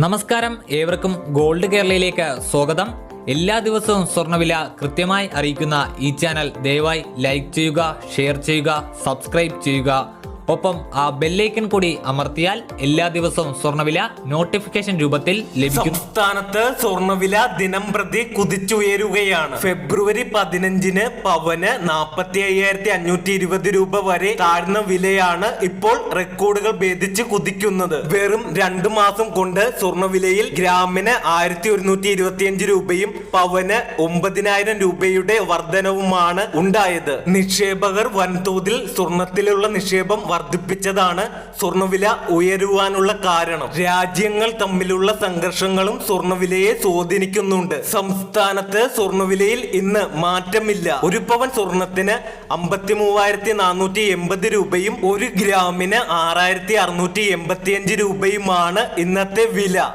നമസ്കാരം. ഏവർക്കും ഗോൾഡ് കേരളയിലേക്ക് സ്വാഗതം. എല്ലാ ദിവസവും സ്വർണവില കൃത്യമായി അറിയിക്കുന്ന ഈ ചാനൽ ദയവായി ലൈക്ക് ചെയ്യുക ഷെയർ ചെയ്യുക സബ്സ്ക്രൈബ് ചെയ്യുക. ഒപ്പം ആ ബെല്ലൈക്കൺ കൂടി അമർത്തിയാൽ എല്ലാ ദിവസവും സ്വർണവില നോട്ടിഫിക്കേഷൻ രൂപത്തിൽ ലഭിക്കും. സംസ്ഥാനത്ത് സ്വർണവില ദിനം പ്രതി കുതിച്ചുയരുകയാണ്. ഫെബ്രുവരി പതിനഞ്ചിന് പവന് നാൽപ്പത്തി അയ്യായിരത്തി അഞ്ഞൂറ്റി ഇരുപത് രൂപ വരെ താഴ്ന്ന വിലയാണ് ഇപ്പോൾ റെക്കോർഡുകൾ ഭേദിച്ച് കുതിക്കുന്നത്. വെറും രണ്ടു മാസം കൊണ്ട് സ്വർണവിലയിൽ ഗ്രാമിന് ആയിരത്തി ഒരുന്നൂറ്റി ഇരുപത്തിയഞ്ച് രൂപയും പവന് ഒമ്പതിനായിരം രൂപയുടെ വർധനവുമാണ് ഉണ്ടായത്. നിക്ഷേപകർ വൻതോതിൽ സ്വർണത്തിലുള്ള നിക്ഷേപം വർദ്ധിപ്പിച്ചതാണ് സ്വർണവില ഉയരുവാനുള്ള കാരണം. രാജ്യങ്ങൾ തമ്മിലുള്ള സംഘർഷങ്ങളും സ്വർണവിലയെ സ്വാധീനിക്കുന്നുണ്ട്. സംസ്ഥാനത്ത് സ്വർണവിലയിൽ ഇന്ന് മാറ്റമില്ല. ഒരു പവൻ സ്വർണത്തിന് അമ്പത്തി മൂവായിരത്തി നാനൂറ്റി എൺപത് രൂപയും ഒരു ഗ്രാമിന് ആറായിരത്തി അറുന്നൂറ്റി രൂപയുമാണ് ഇന്നത്തെ വില.